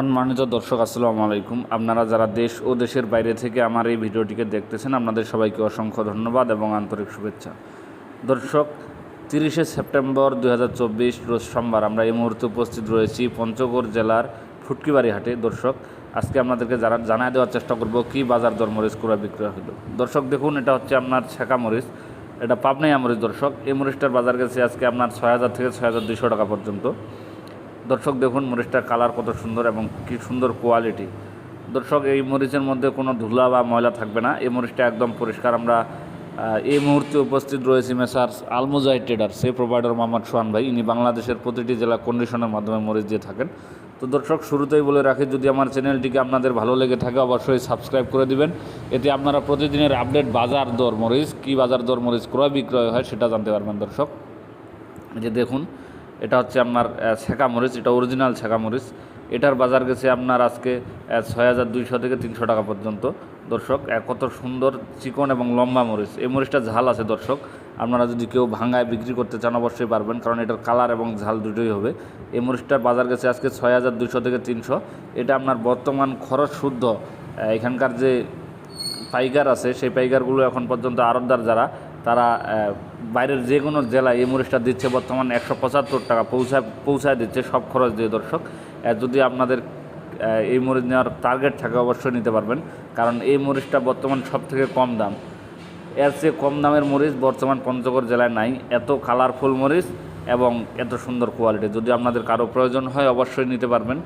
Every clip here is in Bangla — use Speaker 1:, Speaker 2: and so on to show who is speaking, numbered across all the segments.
Speaker 1: সম্মানিত দর্শক, আসসালামু আলাইকুম। আপনারা যারা দেশ ও দেশের বাইরে থেকে আমার এই ভিডিওটিকে দেখতেছেন, আপনাদের সবাইকে অসংখ্য ধন্যবাদ এবং আন্তরিক শুভেচ্ছা। দর্শক, তিরিশে সেপ্টেম্বর দু হাজার চব্বিশ, রোজ সোমবার আমরা এই মুহূর্তে উপস্থিত রয়েছি পঞ্চগড় জেলার ফুটকিবাড়ি হাটে দর্শক, আজকে আপনাদেরকে যারা জানায় দেওয়ার চেষ্টা করব কি বাজার দর মরিচ ক্রয় বিক্রয় হলো দর্শক, দেখুন, এটা হচ্ছে আপনার ছেঁকা মরিচ। এটা পাবনাই মরিচ দর্শক। এই মরিচটার বাজার গেছে আজকে আপনার ছয় হাজার থেকে ছয় হাজার দুশো টাকা পর্যন্ত। দর্শক দেখুন, মরিচটার কালার কত সুন্দর এবং কি সুন্দর কোয়ালিটি দর্শক, এই মরিচের মধ্যে কোনো ধুলা বা ময়লা থাকবে না। এই মরিচটা একদম পরিষ্কার। আমরা এই মুহূর্তে উপস্থিত রয়েছি messrs Almojai traders provider Mohammad Sohan ভাই। ইনি বাংলাদেশের প্রতিটি জেলা কন্ডিশনের মাধ্যমে মরিচ দিয়ে থাকেন। তো দর্শক, শুরুতেই বলে রাখি, যদি আমার চ্যানেলটিকে আপনাদের ভালো লেগে থাকে, অবশ্যই সাবস্ক্রাইব করে দিবেন। এতে আপনারা প্রতিদিনের আপডেট বাজার দর মরিচ, কী বাজার দর মরিচ ক্রয় বিক্রয় হয় সেটা জানতে পারবেন দর্শক। যে দেখুন এটা হচ্ছে আপনার ছেঁকা মরিচ, এটা অরিজিনাল ছেঁকা মরিচ। এটার বাজার গেছে আপনার আজকে ছয় হাজার দুইশো থেকে তিনশো টাকা পর্যন্ত। দর্শক কত সুন্দর চিকন এবং লম্বা মরিচ। এই মরিচটা ঝাল আছে দর্শক। আপনারা যদি কেউ ভাঙায় বিক্রি করতে চান, অবশ্যই পারবেন, কারণ এটার কালার এবং ঝাল দুটোই হবে। এই মরিচটার বাজার গেছে আজকে ছয় হাজার দুইশো থেকে তিনশো। এটা আপনার বর্তমান খরচ শুদ্ধ এখানকার যে পাইকার আছে, সেই পাইকারগুলো এখন পর্যন্ত আড়তদার যারা তারা বাইরের যে কোনো জেলায় এই মরিচটা দিচ্ছে, বর্তমান একশো পঁচাত্তর টাকা পৌঁছায় পৌঁছায় দিচ্ছে সব খরচ দিয়ে দর্শক। যদি আপনাদের এই মরিচ নেওয়ার টার্গেট থাকে, অবশ্যই নিতে পারবেন। কারণ এই মরিচটা বর্তমান সব থেকে কম দাম। এর চেয়ে কম দামের মরিচ বর্তমান পঞ্চগড় জেলায় নাই। এত কালারফুল মরিচ এবং এত সুন্দর কোয়ালিটি যদি আপনাদের কারও প্রয়োজন হয়, অবশ্যই নিতে পারবেন।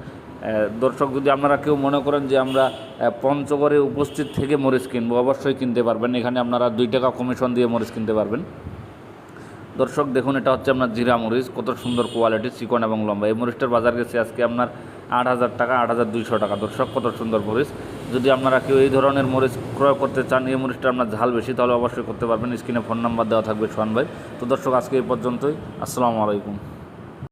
Speaker 1: দর্শক, যদি আপনারা কেউ মনে করেন যে আমরা পঞ্চগড়ে উপস্থিত থেকে মরিচ কিনবো, অবশ্যই কিনতে পারবেন। এখানে আপনারা দুই টাকা কমিশন দিয়ে মরিচ কিনতে পারবেন। দর্শক, দেখুন, এটা হচ্ছে আপনার জিরা মরিচ। কত সুন্দর কোয়ালিটি চিকন এবং লম্বা। এই মরিচটার বাজার গেছে আজকে আপনার আট হাজার টাকা, আট হাজার দুইশো টাকা। দর্শক, কত সুন্দর মরিচ। যদি আপনারা কেউ এই ধরনের মরিচ ক্রয় করতে চান, এই মরিচটা আপনার ঝাল বেশি, তাহলে অবশ্যই করতে পারবেন। স্ক্রিনে ফোন নাম্বার দেওয়া থাকবে সোহান ভাই। তো দর্শক, আজকে এই পর্যন্তই। আসসালামু আলাইকুম।